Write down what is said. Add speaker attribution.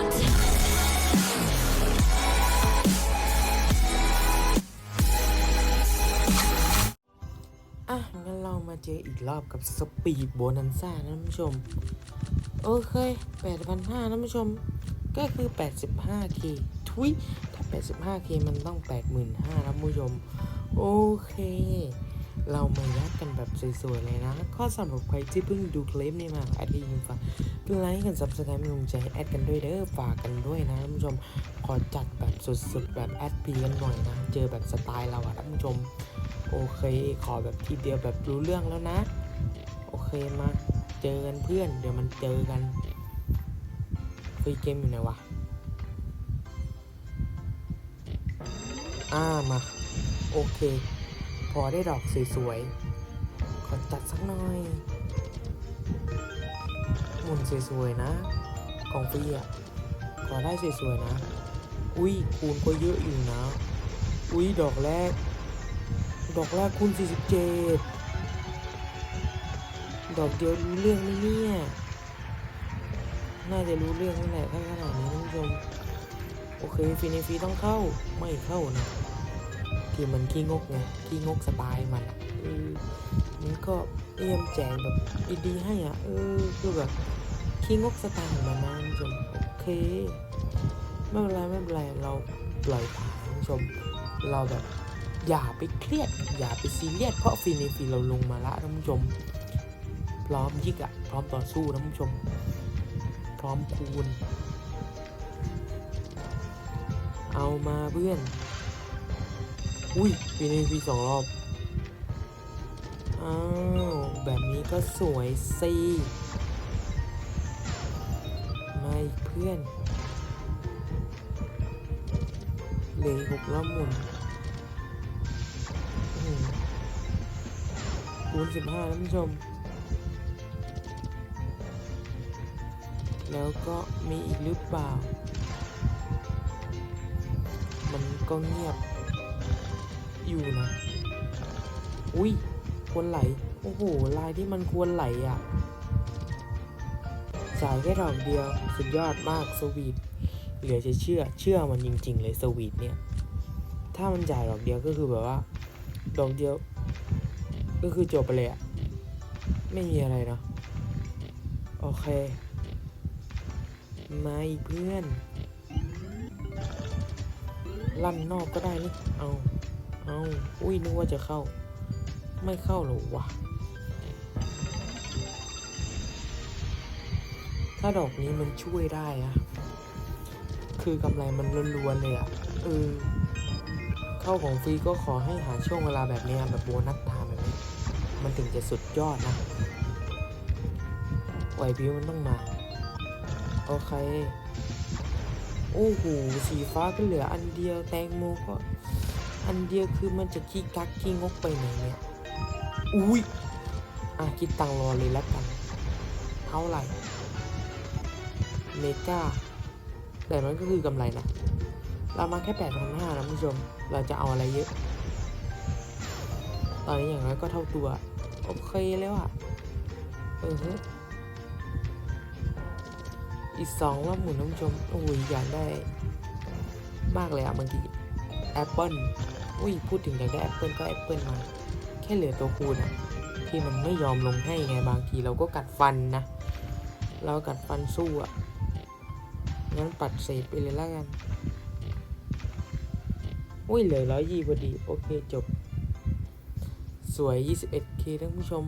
Speaker 1: อะงั้นเรามาเจออีกรอบกับสปีดโบนันซ่านะท่านผู้ชม โอเค8,500ท่านผู้ชม ก็คือ 85k ทุยถ้า 85k มันต้อง 85,000ท่านผู้ชม โอเค เรามายัดกันแบบสวยๆเลยนะ ข้อสำหรับใครที่เพิ่งดูคลิปนี้มาแอดที่ยินฟังไลค์กัน subscribe เป็นกำลังใจแอดกันด้วยเด้อฝากกันด้วยนะท่านผู้ชมขอจัดแบบสุดๆแบบแอดพีกันหน่อยนะ เจอแบบสไตล์เราอะท่านผู้ชม โอเคขอแบบทีเดียวแบบรู้เรื่องแล้วนะ โอเคมาเจอกันเพื่อน เดี๋ยวมันเจอกันฟรีเกมอยู่ไหนวะอ่ามาโอเค พอได้ดอกสวยๆ ขอจัดสักหน่อย หมุนสวยๆนะ ของฟรีอะ ขอได้สวยๆนะ อุ้ยคูณก็เยอะอยู่นะ อุ้ยดอกแรก ดอกแรกคูณ47 ดอกเดียวรู้เรื่องไหมเนี่ย น่าจะรู้เรื่องนั่นแหละถ้าขนาดนี้ท่านผู้ชม โอเคฟรีในฟรีต้องเข้า ไม่เข้านะ ที่มันขี้งกไงขี้งกสไตล์มันเออมันก็เตรียมแจกแบบดีๆให้อะเออคือแบบขี้งกสไตล์ของมันนะท่านผู้ชมโอเคไม่เป็นไรไม่เป็นไรเราปล่อยผ่านท่านผู้ชม เราแบบอย่าไปเครียด อย่าไปซีเรียสเพราะฟรีในฟีเราลงมาละท่านผู้ชม พร้อมยิกอะพร้อมต่อสู้ท่านผู้ชม พร้อมคูณ เอามาเพื่อน อุ้ยฟรีในฟรีสองรอบ อ้าว แบบนี้ก็สวยสิมาอีกเพื่อนเหลยหกรอบหมุนคูณสิบห้าท่านผู้ชม แล้วก็มีอีกหรือเปล่า มันก็เงียบ อยู่นะ อุ้ยควรไหล โอ้โห ลายที่มันควรไหลอะจ่ายแค่ดอกเดียว สุดยอดมากสวีท เหลือจะเชื่อ เชื่อมันจริง ๆ เลยสวีทเนี่ย ถ้ามันจ่ายดอกเดียวก็คือแบบว่า ดอกเดียว ก็คือจบไปเลยอะ ไม่มีอะไรเนาะ โอเค มาอีกเพื่อนลั่นนอกก็ได้นี่ เอา เอาอุ้ยนึกว่าจะเข้า ไม่เข้าหรอวะ ถ้าดอกนี้มันช่วยได้อะคือกำไรมันล้วนๆเลยอะเออ เข้าของฟรีก็ขอให้หาช่วงเวลาแบบนี้แบบโบนัสไทม์แบบนี้ มันถึงจะสุดยอดนะไหวพิวมันต้องมา โอเค โอ้โห สีฟ้าก็เหลืออันเดียว แตงโมก็ อันเดียวคือมันจะขี้กักขี้งกไปไหนเนี่ย อุ้ย อะคิดตังรอเลยแล้วกัน เท่าไหร่ เมกาแต่มันก็คือกำไรนะ เรามาแค่แปดพันห้านะคุณผู้ชม เราจะเอาอะไรเยอะ ตอนนี้อย่างน้อยก็เท่าตัว โอเคแล้วอะเอออีกสองรอบหมุนน้ำชม โอ้ยอยากได้ มากเลยอะบางที แอปเปิลอุ้ยพูดถึงอยากได้แอปเปิลก็แอปเปิลมา แค่เหลือตัวคูณอะที่มันไม่ยอมลงให้ไงบางทีเราก็กัดฟันนะ เรากัดฟันสู้อะงั้นปัดเศษไปเลยล้วกัน อุ้ยเหลือร้อยยี่พอดี โอเคจบ สวย 21k ท่านผู้ชม